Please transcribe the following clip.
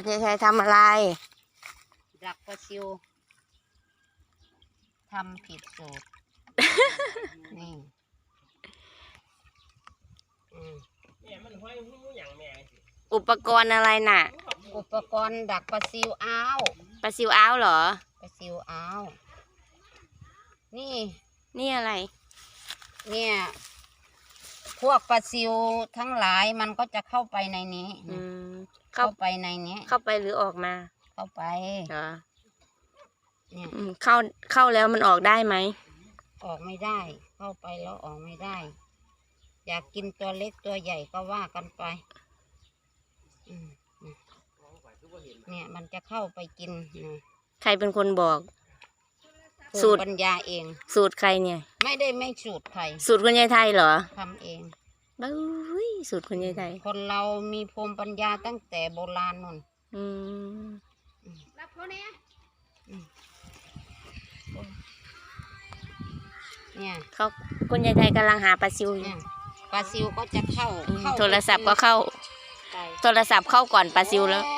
คุณยายชัยทำอะไรดักปลาซิวทำผิดสูตร นี่อืมอุปกรณ์อะไรน่ะอุปกรณ์ดักปลาซิวอ้าวปลาซิวอ้าวเหรอ ปลาซิวอ้าวนี่ นี่อะไร เนี่ย พวกปลาซิวทั้งหลายมันก็จะเข้าไปในนี้อืม เข้าเข้าไปในนี้เข้าไปหรือออกมาเข้าไปเหรอเนี่ยอืมเข้าเข้าแล้วมันออกได้ไหมออกไม่ได้ เข้าไปแล้วออกไม่ได้ อยากกินตัวเล็กตัวใหญ่ก็ว่ากันไปอืมเนี่ยมันจะเข้าไปกินนะใครเป็นคนบอก สูสูตตรรปัญญาเอง สูตรใครเนี่ย ไม่ได้ไม่สูตรใครสูตรคุณยายไทยเหรอทำเอง บ้ยสูตรคุณยายไทยคนเรามีภูมิปัญญาตั้งแต่โบราณนู่นอืมเนี่ยเขาคุณยายไทยกำลังหาปลาซิวอยู่เนี่ยปลาซิวก็จะเข้าอืมเข้า โทรศัพท์ก็เข้าไปโทรศัพท์เข้าก่อนปลาซิวแล้วโอ้